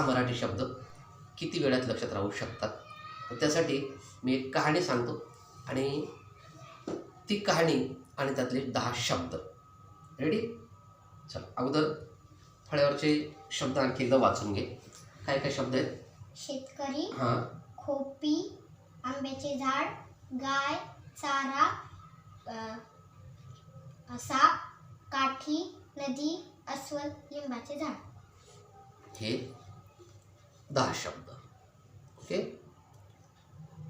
दहा मराठी शब्द किती वेळात लक्षात राहू शकतात? त्यासाठी मी एक कहाणी सांगतो. आणि ती कहाणी आणि त्यातले दहा शब्द. रेडी चल अगोदर फळ्यावरचे शब्द आणखी एकदा वाचून घे. काय काय शब्द आहेत? शेतकरी हां. खोपी आंब्याचे झाड गाय चारा अ, साप काठी नदी अस्वल लिंबाचे झाड. हे दहा शब्द. ओके?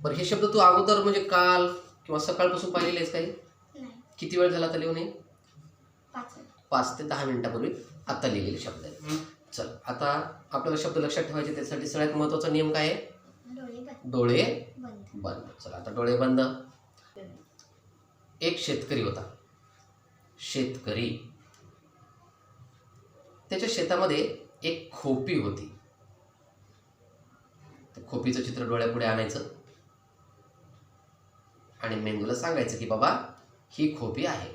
बरं हे शब्द तू अगोदर म्हणजे काल किंवा सकाळपासून पाहिलेले आहेस काही? नाही. किती वेळ झाला आता लिहून हे? पाच ते दहा मिनिटापूर्वी आता लिहिलेले शब्द आहेत. चल आता आपल्याला शब्द लक्षात ठेवायचे त्यासाठी सगळ्यात महत्त्वाचा नियम काय आहे? डोळे बंद. डोळे बंद. बंद. चला आता डोळे बंद. एक शेतकरी होता. शेतकरी. त्याच्या शेतामध्ये एक खोपी होती. खोपीचं चित्र डोळ्यापुढे आणायचं. आणि मेंदूला सांगायचं की बाबा ही खोपी आहे.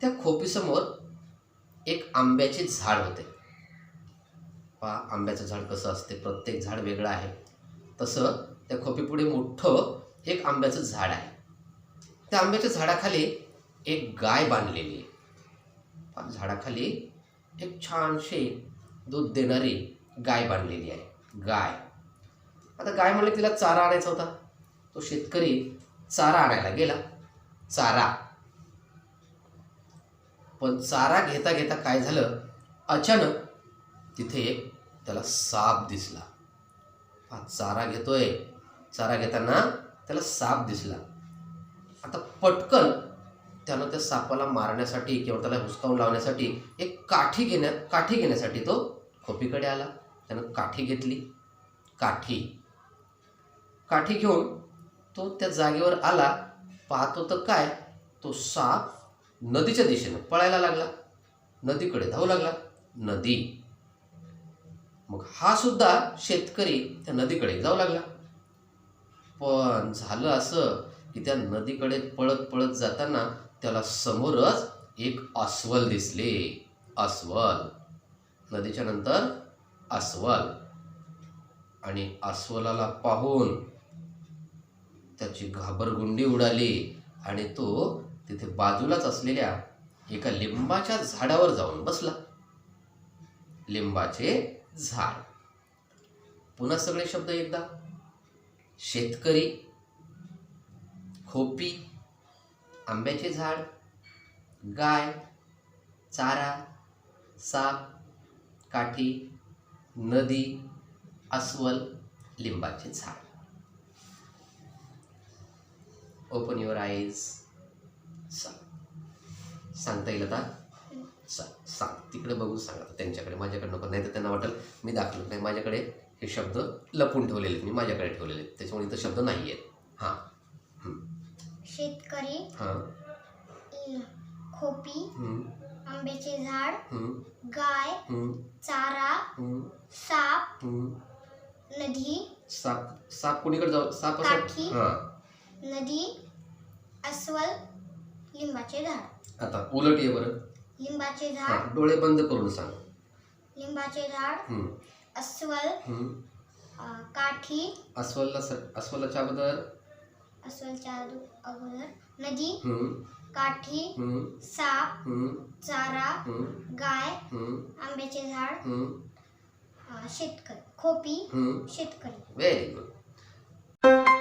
त्या खोपीसमोर एक आंब्याचे झाड होते. पहा आंब्याचं झाड कसं असते. प्रत्येक झाड वेगळं आहे. तसं त्या खोपीपुढे मोठं एक आंब्याचं झाड आहे. त्या आंब्याच्या झाडाखाली एक गाय बांधलेली आहे. झाडाखाली एक छानशी दूध देणारी गाय बांधलेली आहे. गाय. आता गाय म्हणले तिला चारा आणायचा होता. तो शेतकरी चारा आणायला गेला. चारा. पण चारा घेता घेता काय झालं? अचानक तिथे एक त्याला साप दिसला. हा चारा घेतोय. चारा घेताना त्याला साप दिसला. आता पटकन त्यानं त्या सापाला मारण्यासाठी किंवा त्याला हुसकावून लावण्यासाठी एक काठी घेण्या काठी घेण्यासाठी तो खोपीकडे आला. त्यानं काठी घेतली. काठी. काठी घेऊन तो त्या जागेवर आला. पाहतो तर काय? तो साप नदीच्या दिशेनं पळायला लागला. नदीकडे धावू लागला. नदी. मग हा सुद्धा शेतकरी त्या नदीकडे जाऊ लागला. पण झालं असं की त्या नदीकडे पळत पळत जाताना त्याला समोरच एक अस्वल दिसले. अस्वल. नदीच्या नंतर अस्वल. आणि अस्वलाला पाहून त्याची घाबरगुंडी उडाली आणि तो तिथे बाजूलाच असलेल्या एका लिंबाच्या झाडावर जाऊन बसला. लिंबाचे झाड. पुन्हा सगळे शब्द एकदा. शेतकरी खोपी आंब्याचे झाड गाय चारा साप काठी नदी अस्वल लिंबाचे झाड. ओपन युअर आईज सांग सांगता येईल आता? सांग सांग तिकडे बघून सांग. आता त्यांच्याकडे माझ्याकडे नको. नाही तर त्यांना वाटेल मी दाखवलं. नाही माझ्याकडे हे शब्द लपून ठेवलेले आहेत. मी माझ्याकडे ठेवलेले आहेत. त्याच्यामुळे इथं शब्द नाही आहेत हां. शेतकरी हां. खोपी आंब्याचे झाड गाय चारा साप हम्म. नदी साप साप कोणीकडे जाऊ साप काठी. असं हां. नदी अस्वल लिंबाचे झाड. आता उलट ये बरं. लिंबाचे हां झाड. डोळे बंद करून सांग. लिंबाचे झाड. हम्म, अस्वल हम्म. अ, काठी. अस्वलला सर अस्वलाच्या अगोदर. अस्वलच्या अगो- अगोदर. नदी हम्म, काठी हम्म, साप हम्म, चारा हम्म, गाय हम्म, आंब्याचे झाड. हम्म, शेतकरी खोपी शेतकरी. Very good